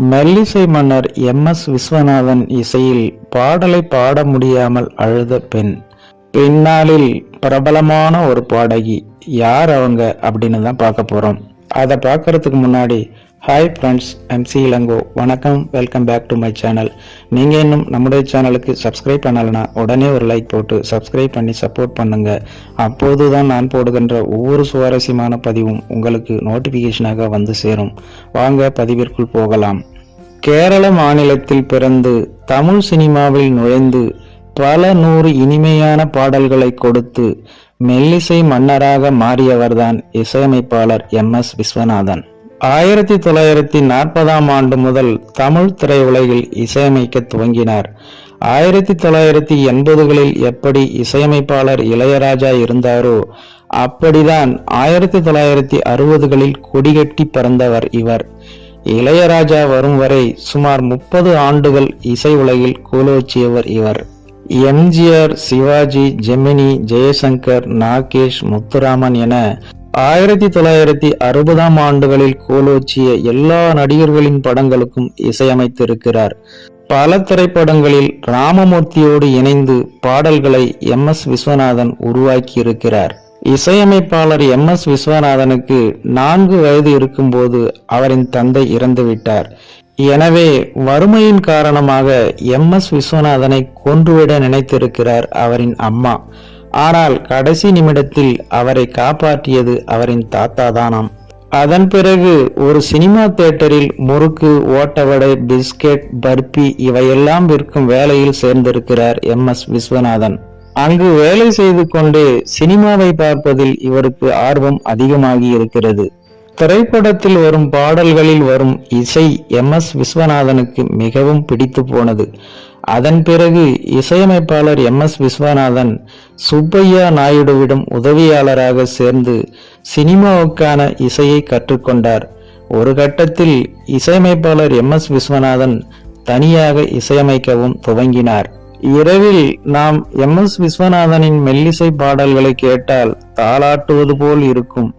மெல்லிசை மன்னர் M. S. Viswanathan இசையில் பாடலை பாட முடியாமல் அழுத பெண். பின்னாளில் பிரபலமான ஒரு பாடகி. யார் அவங்க? அப்படின்னு தான் பார்க்க போகிறோம் அதை பார்க்கறதுக்கு முன்னாடி ஹாய் ஃப்ரெண்ட்ஸ் எம்சி இளங்கோ வணக்கம் welcome back to my channel நீங்கள் இன்னும் நம்முடைய சேனலுக்கு சப்ஸ்கிரைப் பண்ணலைன்னா உடனே ஒரு லைக் போட்டு சப்ஸ்கிரைப் பண்ணி சப்போர்ட் பண்ணுங்க. அப்போது தான் நான் போடுகின்ற ஒவ்வொரு சுவாரஸ்யமான பதிவும் உங்களுக்கு நோட்டிஃபிகேஷனாக வந்து சேரும். வாங்க பதிவிற்குள் போகலாம். கேரள மாநிலத்தில் பிறந்து தமிழ் சினிமாவில் நுழைந்து பல நூறு இனிமையான பாடல்களை கொடுத்து மெல்லிசை மன்னராக மாறியவர்தான் இசையமைப்பாளர் எம் எஸ் விஸ்வநாதன். ஆயிரத்தி தொள்ளாயிரத்தி நாற்பதாம் ஆண்டு முதல் தமிழ் திரையுலகில் இசையமைக்க துவங்கினார். ஆயிரத்தி தொள்ளாயிரத்தி எண்பதுகளில் எப்படி இசையமைப்பாளர் இளையராஜா இருந்தாரோ அப்படிதான் ஆயிரத்தி தொள்ளாயிரத்தி அறுபதுகளில் கொடிகட்டி பறந்தவர் இவர். இளையராஜா வரும் வரை சுமார் முப்பது ஆண்டுகள் இசை உலகில் கோலோச்சியவர் இவர். எம்ஜிஆர் சிவாஜி ஜெமினி ஜெயசங்கர் நாகேஷ் முத்துராமன் என ஆயிரத்தி தொள்ளாயிரத்தி அறுபதாம் ஆண்டுகளில் கோலோச்சிய எல்லா நடிகர்களின் படங்களுக்கும் இசையமைத்திருக்கிறார். பல திரைப்படங்களில் ராமமூர்த்தியோடு இணைந்து பாடல்களை எம் எஸ் விஸ்வநாதன் உருவாக்கியிருக்கிறார். இசையமைப்பாளர் எம் எஸ் விஸ்வநாதனுக்கு நான்கு வயது இருக்கும்போது அவரின் தந்தை இறந்துவிட்டார். எனவே வறுமையின் காரணமாக எம் எஸ் விஸ்வநாதனை கொன்றுவிட நினைத்திருக்கிறார் அவரின் அம்மா. ஆனால் கடைசி நிமிடத்தில் அவரை காப்பாற்றியது அவரின் தாத்தா தானாம் அதன் பிறகு ஒரு சினிமா தியேட்டரில் முறுக்கு ஓட்டவடை பிஸ்கெட் பர்பி இவையெல்லாம் விற்கும் வேலையில் சேர்ந்திருக்கிறார் எம். எஸ். விஸ்வநாதன். அங்கு வேலை செய்து கொண்டே சினிமாவை பார்ப்பதில் இவருக்கு ஆர்வம் அதிகமாகி இருக்கிறது. திரைப்படத்தில் வரும் பாடல்களில் வரும் இசை எம் எஸ் விஸ்வநாதனுக்கு மிகவும் பிடித்து போனது. அதன் பிறகு இசையமைப்பாளர் எம் எஸ் விஸ்வநாதன் சுப்பையா நாயுடுவிடம் உதவியாளராக சேர்ந்து சினிமாவுக்கான இசையை கற்றுக்கொண்டார். ஒரு கட்டத்தில் இசையமைப்பாளர் எம் எஸ் விஸ்வநாதன் தனியாக இசையமைக்கவும் துவங்கினார். இரவில் நாம் எம் எஸ் விஸ்வநாதனின் மெல்லிசை பாடல்களை கேட்டால் தாளாட்டுவது போல் இருக்கும்.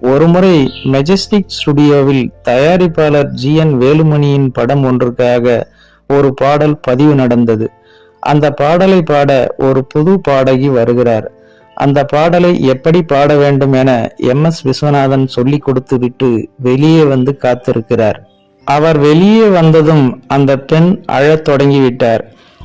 ஒருமுறை மெஜஸ்டிக் ஸ்டுடியோவில் தயாரிப்பாளர் ஜி என் வேலுமணியின் படம் ஒன்றுக்காக ஒரு பாடல் பதிவு நடந்தது. அந்த பாடலை பாட ஒரு புது பாடகி வருகிறார். அந்த பாடலை எப்படி பாட வேண்டும் என எம். எஸ். விஸ்வநாதன் சொல்லி கொடுத்து விட்டு வெளியே வந்து காத்திருக்கிறார். அவர் வெளியே வந்ததும் அந்த பெண் அழத் தொடங்கிவிட்டார்.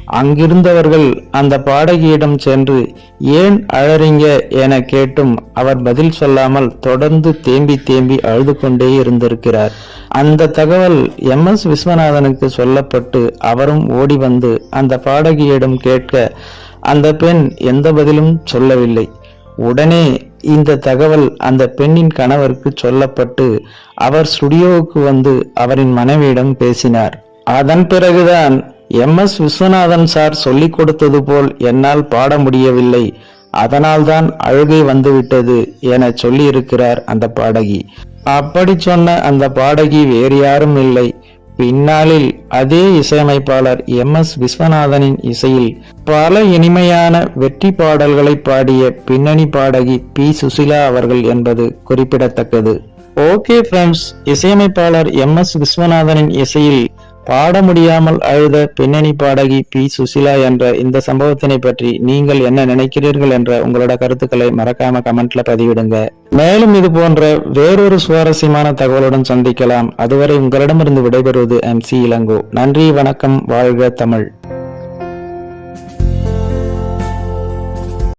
அங்கிருந்தவர்கள் அந்த பாடகியிடம் சென்று ஏன் அழறிங்க? என கேட்டும் அவர் பதில் சொல்லாமல் தொடர்ந்து தேம்பி தேம்பி அழுது கொண்டே இருந்திருக்கிறார். அந்த தகவல் எம். எஸ். விஸ்வநாதனுக்கு சொல்லப்பட்டு அவரும் ஓடி வந்து அந்த பாடகியிடம் கேட்க அந்த பெண் எந்த பதிலும் சொல்லவில்லை. உடனே இந்த தகவல் அந்த பெண்ணின் கணவருக்கு சொல்லப்பட்டு அவர் ஸ்டுடியோவுக்கு வந்து அவரின் மனைவியிடம் பேசினார். அதன் பிறகுதான் எம் எஸ் விஸ்வநாதன் சார் சொல்லிக் கொடுத்தது போல் என்னால் பாட முடியவில்லை. அதனால்தான் அழுகை வந்துவிட்டது என சொல்லியிருக்கிறார் அந்த பாடகி. அப்படி சொன்ன அந்த பாடகி வேறு யாரும் இல்லை. பின்னாளில் அதே இசையமைப்பாளர் எம் எஸ் விஸ்வநாதனின் இசையில் பல இனிமையான வெற்றி பாடல்களை பாடிய பின்னணி பாடகி பி சுசிலா அவர்கள் என்பது குறிப்பிடத்தக்கது. ஓகே ஃப்ரெண்ட்ஸ் இசையமைப்பாளர் எம் எஸ் விஸ்வநாதனின் இசையில் பாட முடியாமல் அழுத பின்னணி பாடகி பி. சுசிலா என்ற இந்த சம்பவத்தினை பற்றி நீங்கள் என்ன நினைக்கிறீர்கள் என்ற உங்களோட கருத்துக்களை மறக்காம கமெண்ட்ல பதிவிடுங்க. மேலும் இது போன்ற வேறொரு சுவாரஸ்யமான தகவலுடன் சந்திக்கலாம். அதுவரை உங்களிடமிருந்து விடைபெறுவது எம் சி இளங்கோ. நன்றி வணக்கம் வாழ்க தமிழ்.